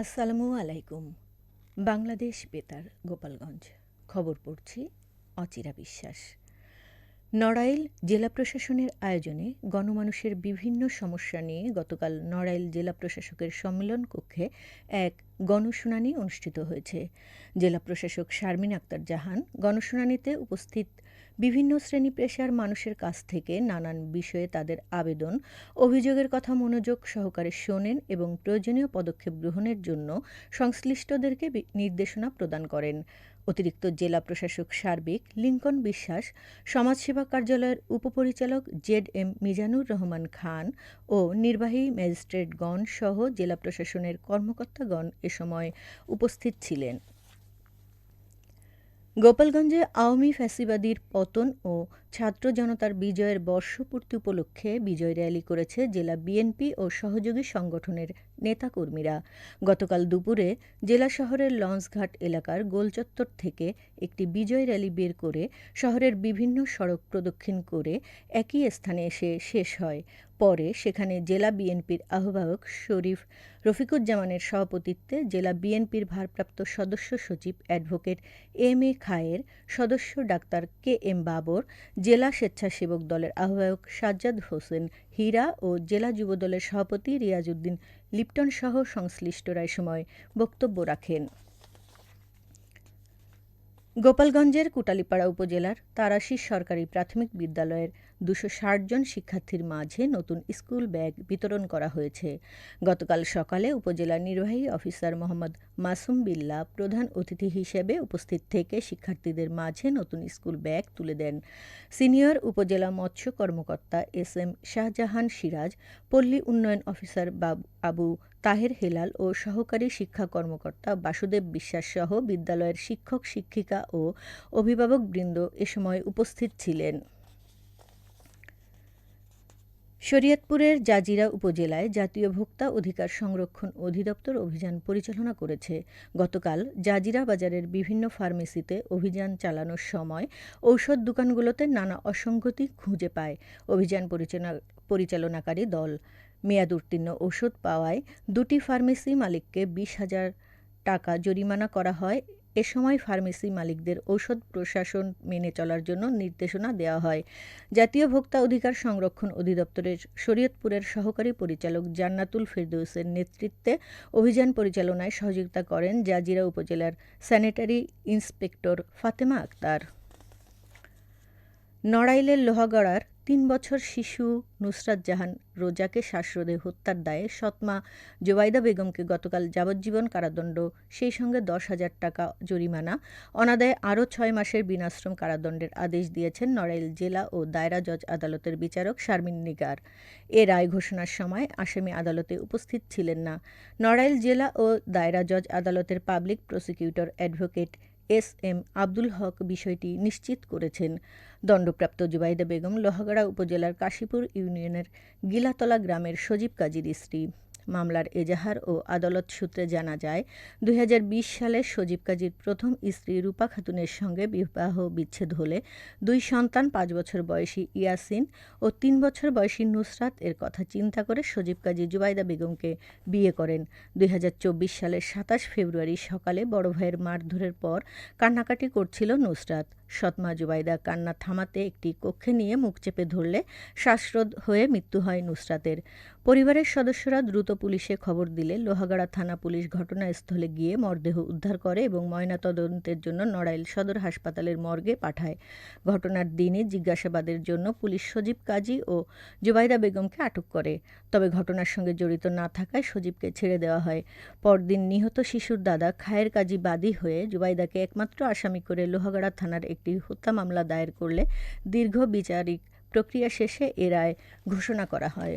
আসসালামু আলাইকুম। বাংলাদেশ বেতার, গোপালগঞ্জ। খবর পড়ছি অচিরা বিশ্বাস। নড়াইল জেলা প্রশাসনের আয়োজনে গণমানুষের বিভিন্ন সমস্যা নিয়ে গতকাল নড়াইল জেলা প্রশাসকের সম্মেলন কক্ষে এক গণশুনানি অনুষ্ঠিত হয়েছে। জেলা প্রশাসক শারমিন আক্তার জাহান গণশুনানিতে উপস্থিত বিভিন্ন শ্রেণি পেশার মানুষের কাছ থেকে নানান বিষয়ে তাদের আবেদন, অভিযোগের কথা মনোযোগ সহকারে শোনেন এবং প্রয়োজনীয় পদক্ষেপ গ্রহণের জন্য সংশ্লিষ্টদেরকে নির্দেশনা প্রদান করেন। অতিরিক্ত জেলা প্রশাসক সার্বিক, লিঙ্কন বিশ্বাস, সমাজসেবা কার্যালয়ের উপপরিচালক জেড এম মিজানুর রহমান খান ও নির্বাহী ম্যাজিস্ট্রেটগণ সহ জেলা প্রশাসনের কর্মকর্তাগণ এ সময় উপস্থিত ছিলেন। গোপালগঞ্জে আওয়ামী ফ্যাসিবাদীর পতন ও ছাত্র জনতার বিজয়ের বর্ষপূর্তি উপলক্ষে বিজয় র্যালি করেছে জেলা বিএনপি ও সহযোগী সংগঠনের নেতাকর্মীরা। গতকাল দুপুরে জেলা শহরের লঞ্চঘাট এলাকার গোলচত্বর থেকে একটি বিজয় র্যালি বের করে শহরের বিভিন্ন সড়ক প্রদক্ষিণ করে একই স্থানে এসে শেষ হয়। পরে সেখানে জেলা বিএনপির আহ্বায়ক শরীফ রফিকুজ্জামানের সভাপতিত্বে জেলা বিএনপির ভারপ্রাপ্ত সদস্য সচিব অ্যাডভোকেট এম এ খায়ের, সদস্য ডাক্তার কে এম বাবর জেলা স্বেচ্ছাসেবক দলের আহ্বায়ক সাজ্জাদ হোসেন হীরা ও জেলা যুবদলের সভাপতি রিয়াজ উদ্দিন লিপটন সহ সংশ্লিষ্টরা এ সময় বক্তব্য রাখেন। গোপালগঞ্জের কুটালীপাড়া উপজেলার তারাশি সরকারি প্রাথমিক বিদ্যালয়ের দুশো জন শিক্ষার্থীর মাঝে নতুন স্কুল ব্যাগ বিতরণ করা হয়েছে। গতকাল সকালে উপজেলা নির্বাহী অফিসার মোহাম্মদ মাসুম বিল্লা প্রধান অতিথি হিসেবে উপস্থিত থেকে শিক্ষার্থীদের মাঝে নতুন স্কুল ব্যাগ তুলে দেন। সিনিয়র উপজেলা মৎস্য কর্মকর্তা এস এম শাহজাহান সিরাজ, পল্লী উন্নয়ন অফিসার বাবু আবু তাহের হেলাল ও সহকারী শিক্ষা কর্মকর্তা বাসুদেব বিশ্বাস সহ বিদ্যালয়ের শিক্ষক, শিক্ষিকা ও অভিভাবকবৃন্দ এ সময় উপস্থিত ছিলেন। শরীয়তপুরের জাজিরা উপজেলায় জাতীয় ভোক্তা অধিকার সংরক্ষণ অধিদপ্তর অভিযান পরিচালনা করেছে। গতকাল জাজিরা বাজারের বিভিন্ন ফার্মেসিতে অভিযান চালানোর সময় ঔষধ দোকানগুলোতে নানা অসঙ্গতি খুঁজে পায়। অভিযান পরিচালনা পরিচালনাকারী দল মেয়াদ উত্তীর্ণ ওষুধ পাওয়ায় দুটি ফার্মেসি মালিককে বিশ হাজার টাকা জরিমানা করা হয়। এ সময় ফার্মেসি মালিকদের ঔষধ প্রশাসন মেনে চলার জন্য নির্দেশনা দেওয়া হয়। জাতীয় ভোক্তা অধিকার সংরক্ষণ অধিদপ্তরের শরীয়তপুরের সহকারী পরিচালক জান্নাতুল ফেরদৌসের নেতৃত্বে অভিযান পরিচালনায় সহযোগিতা করেন জাজিরা উপজেলার স্যানিটারি ইন্সপেক্টর ফাতেমা আক্তার। নড়াইলের লোহাগড়ার তিন বছর শিশু নুসরাত জাহান রোজাকে শ্বাসরোধে হত্যার দায়ে সৎমা জোবাইদা বেগমকে গতকাল যাবজ্জীবন কারাদণ্ড, সেই সঙ্গে দশ হাজার টাকা জরিমানা, অনাদায়ে আরও ছয় মাসের বিনাশ্রম কারাদণ্ডের আদেশ দিয়েছেন নড়াইল জেলা ও দায়রা জজ আদালতের বিচারক শারমিন নিগার। এ রায় ঘোষণার সময় আসামি আদালতে উপস্থিত ছিলেন না। নড়াইল জেলা ও দায়রা জজ আদালতের public prosecutor advocate S M Abdul Haque বিষয়টি নিশ্চিত করেছেন। দণ্ডপ্রাপ্ত জুবাইদা বেগম লোহাগাড়া উপজেলার কাশীপুর ইউনিয়নের গিলাতলা গ্রামের সজীব কাজীর স্ত্রী। মামলার এজাহার ও আদালত সূত্রে জানা যায়, দুই হাজার বিশ সালে সজীব কাজীর প্রথম স্ত্রী রূপা খাতুনের সঙ্গে বিবাহ বিচ্ছেদ হলে দুই সন্তান পাঁচ বছর বয়সী ইয়াসিন ও তিন বছর বয়সী নুসরাত এর কথা চিন্তা করে সজীব কাজী জুবাইদা বেগমকে বিয়ে করেন। দুই হাজার চব্বিশ সালের সাতাশ ফেব্রুয়ারি সকালে বড় ভাইয়ের মারধরের পর কান্নাকাটি করছিল নুসরাত। সৎমা জুবাইদা কান্না থামাতে একটি কক্ষে নিয়ে মুখ চেপে ধরলে শ্বাসরোধ হয়ে মৃত্যু হয় নুসরাতের। পরিবারের সদস্যরা দ্রুত পুলিশে খবর দিলে লোহাগাড়া থানা পুলিশ ঘটনাস্থলে গিয়ে মরদেহ উদ্ধার করে এবং ময়নাতদন্তের জন্য নড়াইল সদর হাসপাতালের মর্গে পাঠায়। ঘটনার দিনে জিজ্ঞাসাবাদের জন্য পুলিশ সজীব কাজী ও জুবাইদা বেগমকে আটক করে। তবে ঘটনার সঙ্গে জড়িত না থাকায় সজীবকে ছেড়ে দেওয়া হয়। পরদিন নিহত শিশুর দাদা খায়ের কাজী বাদী হয়ে জুবাইদাকে একমাত্র আসামি করে লোহাগাড়া থানার একটি হত্যা মামলা দায়ের করলে দীর্ঘ বিচারিক প্রক্রিয়া শেষে এ রায় ঘোষণা করা হয়।